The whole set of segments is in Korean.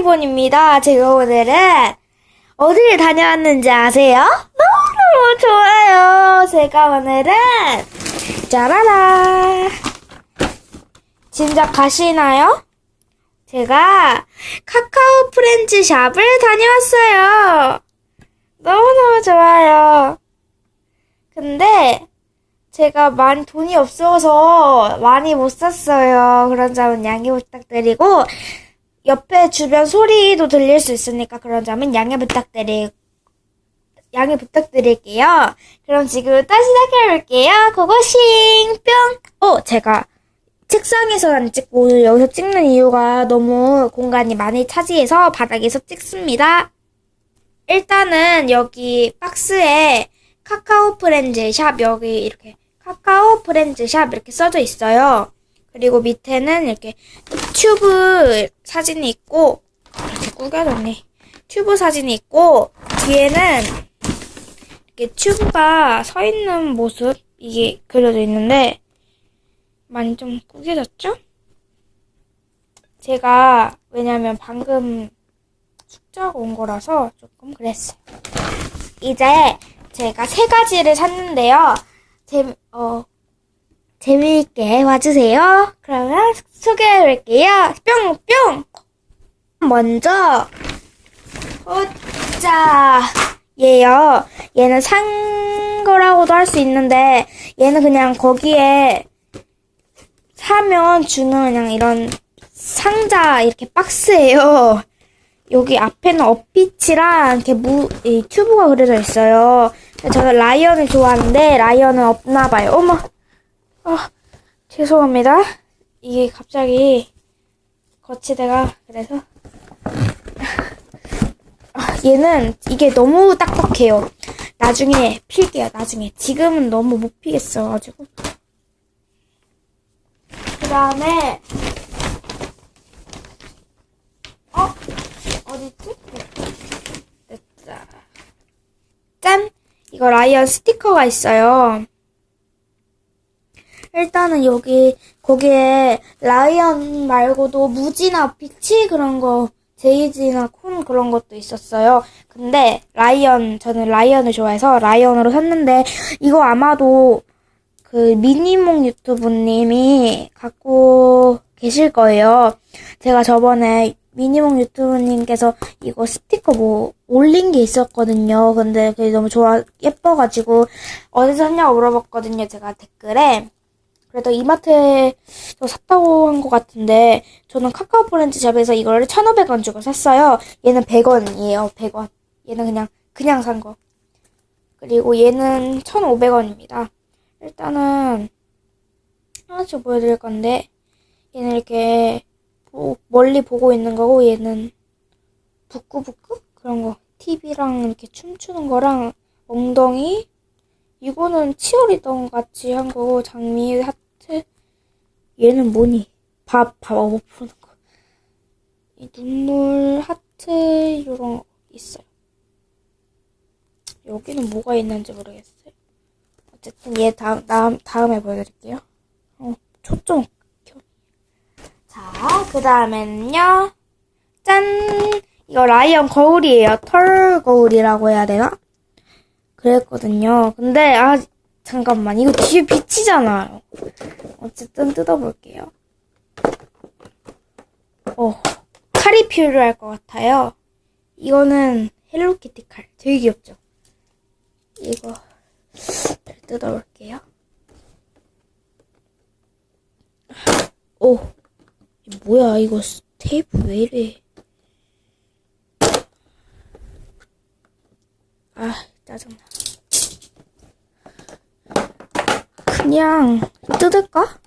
리본입니다. 제가 오늘은 어디를 다녀왔는지 아세요? 너무너무 좋아요. 제가 오늘은 짜라라. 진작 가시나요? 제가 카카오 프렌즈 샵을 다녀왔어요. 너무너무 좋아요. 근데 제가 많이 돈이 없어서 많이 못 샀어요. 그런 점은 양해 부탁드리고 옆에 주변 소리도 들릴 수 있으니까 그런 점은 양해 부탁드리 양해 부탁드릴게요. 그럼 지금부터 시작해볼게요. 고고싱 뿅. 어 제가 책상에서 안 찍고 여기서 찍는 이유가 너무 공간이 많이 차지해서 바닥에서 찍습니다. 일단은 여기 박스에 카카오 프렌즈 샵 여기 이렇게 카카오 프렌즈 샵 이렇게 써져 있어요. 그리고 밑에는 이렇게 튜브 사진이 있고 이렇게 구겨졌네. 튜브 사진이 있고 뒤에는 이렇게 튜브가 서 있는 모습 이게 그려져 있는데 많이 좀 구겨졌죠? 제가 왜냐면 방금 숙제하고 온 거라서 조금 그랬어요. 이제 제가 세 가지를 샀는데요. 재, 어, 재미있게 봐주세요. 그러면 소개해볼게요. 뿅! 뿅! 먼저, 보자. 얘요. 얘는 산 거라고도 할 수 있는데, 얘는 그냥 거기에 사면 주는 그냥 이런 상자, 이렇게 박스예요. 여기 앞에는 어피치랑 이렇게 무, 이 튜브가 그려져 있어요. 저는 라이언을 좋아하는데 라이언은 없나 봐요. 어머, 아 죄송합니다. 이게 갑자기 거치대가 그래서 아, 얘는 이게 너무 딱딱해요. 나중에 필게요. 나중에 지금은 너무 못 피겠어 가지고. 그 다음에 어 어딨지? 됐다. 짠! 이거 라이언 스티커가 있어요. 일단은 여기, 거기에 라이언 말고도 무지나 피치 그런 거, 제이지나 콘 그런 것도 있었어요. 근데 라이언, 저는 라이언을 좋아해서 라이언으로 샀는데, 이거 아마도 그 미니몽 유튜브님이 갖고 계실 거예요. 제가 저번에 미니몽 유튜브님께서 이거 스티커 뭐 올린 게 있었거든요. 근데 그게 너무 좋아 예뻐가지고 어디서 샀냐고 물어봤거든요. 제가 댓글에 그래도 이마트에서 샀다고 한 것 같은데 저는 카카오 프렌즈 샵에서 이거를 1,500원 주고 샀어요. 얘는 100원이에요. 100원. 얘는 그냥 그냥 산 거. 그리고 얘는 1,500원입니다. 일단은 하나씩 보여드릴 건데 얘는 이렇게 보- 멀리 보고 있는 거고 얘는 부끄부끄 그런 거 TV랑 이렇게 춤추는 거랑 엉덩이 이거는 치어리더 같이 한 거고 장미 하트 얘는 뭐니 밥 밥 어버 푸는 거 이 눈물 하트 이런 거 있어요 여기는 뭐가 있는지 모르겠어요 어쨌든 얘 다음 다음 다음에 보여드릴게요 어 초점 자, 그 다음에는요. 짠! 이거 라이언 거울이에요. 털 거울이라고 해야 되나? 그랬거든요. 근데, 아, 잠깐만. 이거 뒤에 비치잖아요. 어쨌든 뜯어볼게요. 어, 칼이 필요할 것 같아요. 이거는 헬로키티 칼. 되게 귀엽죠? 이거, 뜯어볼게요. 오. 뭐야 이거 스- 테이프 왜 이래 아 짜증나 그냥 뜯을까?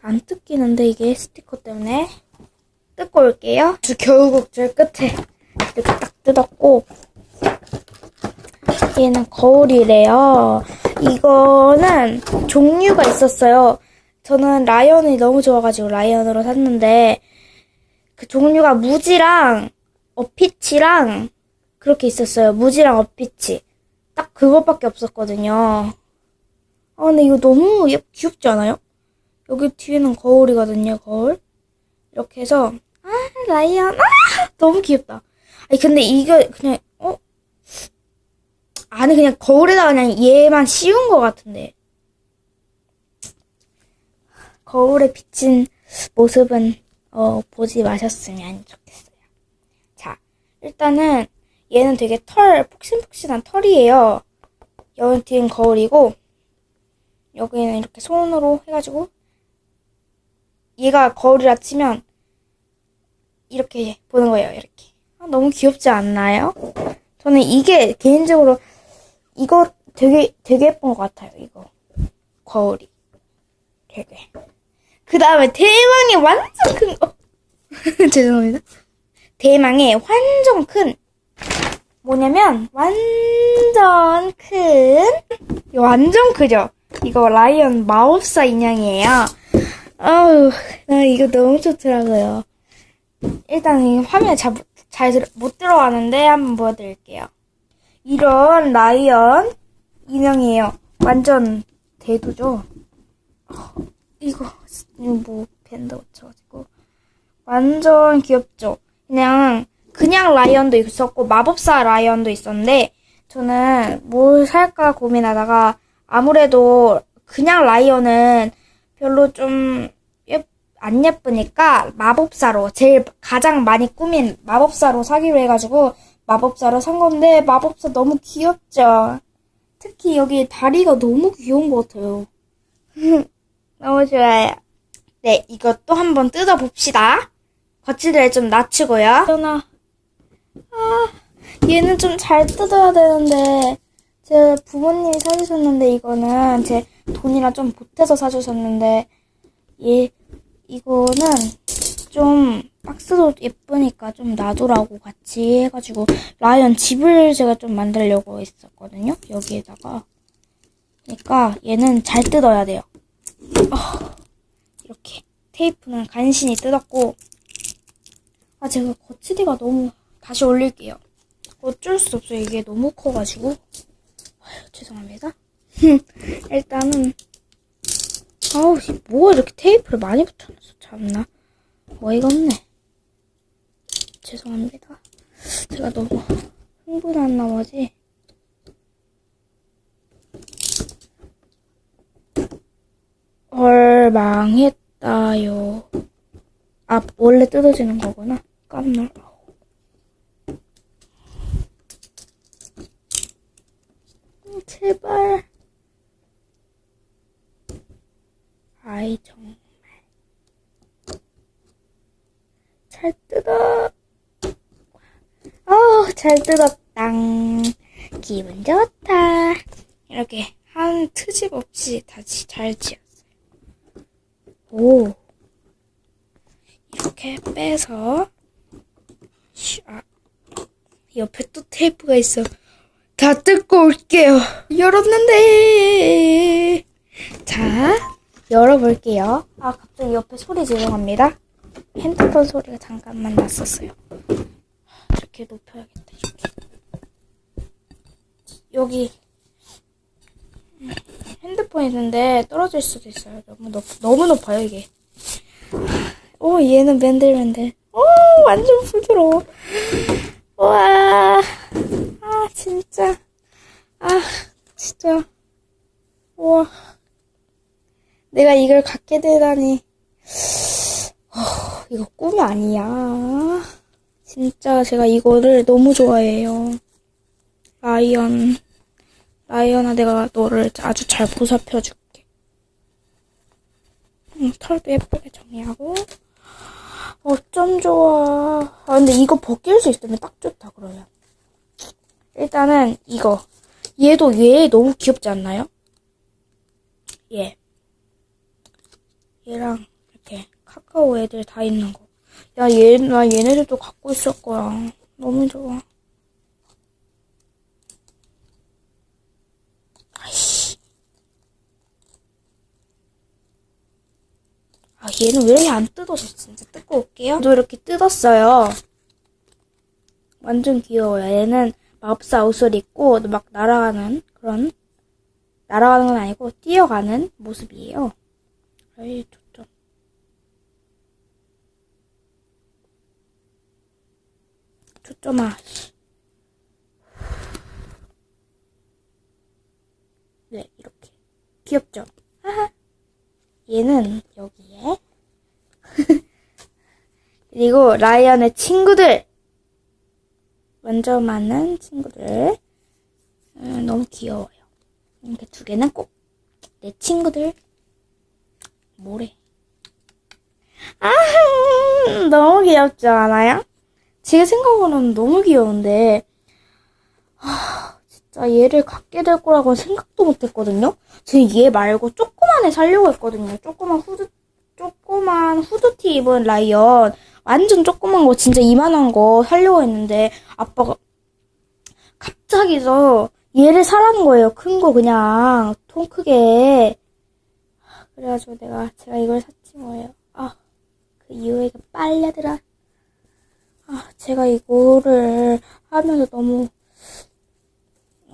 안 뜯기는데 이게 스티커 때문에 뜯고 올게요 저 겨우국질 끝에 이렇게 딱 뜯었고 얘는 거울이래요 이거는 종류가 있었어요 저는 라이언이 너무 좋아가지고 라이언으로 샀는데 그 종류가 무지랑 어피치랑 그렇게 있었어요. 무지랑 어피치. 딱 그것밖에 없었거든요. 아 근데 이거 너무 예- 귀엽지 않아요? 여기 뒤에는 거울이거든요. 거울. 이렇게 해서 아 라이언 아 너무 귀엽다. 아니 근데 이거 그냥 어 아니 그냥 거울에다가 그냥 얘만 씌운 것 같은데 거울에 비친 모습은 어 보지 마셨으면 좋겠어요. 자 일단은 얘는 되게 털 폭신폭신한 털이에요. 여기 뒤엔 거울이고 여기는 이렇게 손으로 해가지고 얘가 거울이라 치면 이렇게 보는 거예요. 이렇게 아, 너무 귀엽지 않나요? 저는 이게 개인적으로 이거 되게 되게 예쁜 것 같아요. 이거 거울이 되게 그 다음에 대망의 완전 큰 거 죄송합니다. 대망의 완전 큰 뭐냐면 완전 큰 완전 크죠? 이거 라이언 마법사 인형이에요. 아우 나 이거 너무 좋더라고요. 일단 이 화면에 잘못 들어가는데 한번 보여드릴게요. 이런 라이언 인형이에요. 완전 대두죠. 어, 이거 이거 뭐 밴드 붙여가지고 완전 귀엽죠. 그냥 그냥 라이언도 있었고 마법사 라이언도 있었는데 저는 뭘 살까 고민하다가 아무래도 그냥 라이언은 별로 좀 안 예쁘니까 마법사로 제일 가장 많이 꾸민 마법사로 사기로 해가지고 마법사로 산 건데 마법사 너무 귀엽죠. 특히 여기 다리가 너무 귀여운 것 같아요. 너무 좋아요. 네, 이것도 한번 뜯어봅시다. 거치대를 좀 낮추고요. 연아, 아, 얘는 좀 잘 뜯어야 되는데, 제 부모님이 사주셨는데, 이거는 제 돈이라 좀 보태서 사주셨는데, 얘, 이거는 좀 박스도 예쁘니까 좀 놔두라고 같이 해가지고, 라이언 집을 제가 좀 만들려고 했었거든요. 여기에다가. 그러니까 얘는 잘 뜯어야 돼요. 어, 이렇게 테이프는 간신히 뜯었고 아 제가 거치대가 너무 다시 올릴게요. 어쩔 수 없어요. 이게 너무 커가지고. 아유, 죄송합니다. 일단은 아우 뭐가 이렇게 테이프를 많이 붙여놨어. 참나. 어이가 없네. 죄송합니다. 제가 너무 흥분한 나머지. 헐 망했다요. 아 원래 뜯어지는 거구나. 깜놀. 제발. 아이 정말 잘 뜯어. 어 잘 뜯었당. 기분 좋다. 이렇게 한 트집 없이 다시 잘 지었어요. 오. 이렇게 빼서 슈, 아, 옆에 또 테이프가 있어. 다 뜯고 올게요. 열었는데. 자, 열어볼게요. 아, 갑자기 옆에 소리 죄송합니다. 핸드폰 소리가 잠깐만 났었어요. 이렇게 높여야겠다. 이렇게. 여기 핸드폰 있는데 떨어질 수도 있어요. 너무 높, 너무 높아요, 이게. 오, 얘는 맨들맨들. 오, 완전 부드러워. 와, 아, 진짜. 아, 진짜. 우와. 내가 이걸 갖게 되다니. 어, 이거 꿈이 아니야. 진짜 제가 이거를 너무 좋아해요. 라이언. 라이언아, 내가 너를 아주 잘 보살펴줄게. 응, 털도 예쁘게 정리하고. 어쩜 좋아. 아, 근데 이거 벗길 수 있으면 딱 좋다, 그러면. 일단은 이거. 얘도 얘 너무 귀엽지 않나요? 얘. 얘랑 이렇게 카카오 애들 다 있는 거. 야, 얘, 나 얘네들도 갖고 있을 거야. 너무 좋아. 아이씨. 아, 얘는 왜 이렇게 안 뜯어져, 진짜. 뜯고 올게요. 또 이렇게 뜯었어요. 완전 귀여워요. 얘는 마법사 옷을 입고 막 날아가는 그런, 날아가는 건 아니고 뛰어가는 모습이에요. 에이, 좋죠. 초점아. 네, 이렇게. 귀엽죠? 얘는 여기에. 그리고 라이언의 친구들. 먼저 만난 친구들. 음, 너무 귀여워요. 이렇게 두 개는 꼭 내 친구들. 뭐래? 아, 너무 귀엽지 않아요? 지금 생각으로는 너무 귀여운데, 아, 진짜 얘를 갖게 될 거라고는 생각도 못 했거든요? 지금 얘 말고 조그만 애 살려고 했거든요. 조그만 후드, 조그만 후드티 입은 라이언. 완전 조그만 거, 진짜 이만한 거 살려고 했는데, 아빠가 갑자기서 얘를 사라는 거예요. 큰 거 그냥, 통 크게. 그래가지고 내가, 제가 이걸 샀지 뭐예요. 아, 그 이후에 그 빨래들아. 아, 제가 이거를 하면서 너무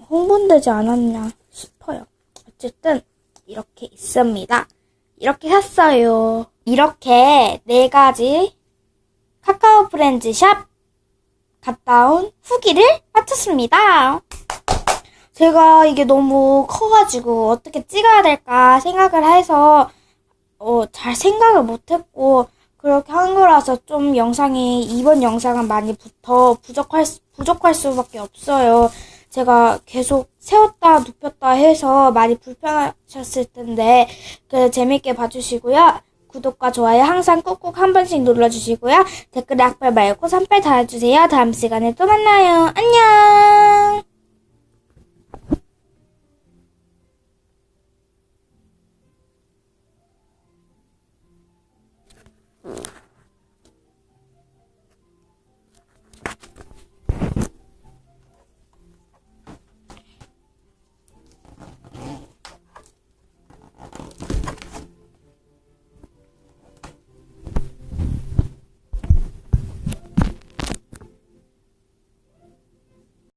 홍보되지 않았냐 싶어요. 어쨌든 이렇게 있습니다. 이렇게 샀어요. 이렇게 네 가지 카카오 프렌즈 샵 갔다 온 후기를 마쳤습니다. 제가 이게 너무 커가지고 어떻게 찍어야 될까 생각을 해서 어, 잘 생각을 못했고 그렇게 한 거라서 좀 영상이 이번 영상은 많이 붙어 부족할 수- 부족할 수밖에 없어요. 제가 계속 세웠다 눕혔다 해서 많이 불편하셨을 텐데 그 재밌게 봐주시고요. 구독과 좋아요 항상 꾹꾹 한 번씩 눌러주시고요. 댓글에 악플 말고 산팔 달아주세요. 다음 시간에 또 만나요. 안녕.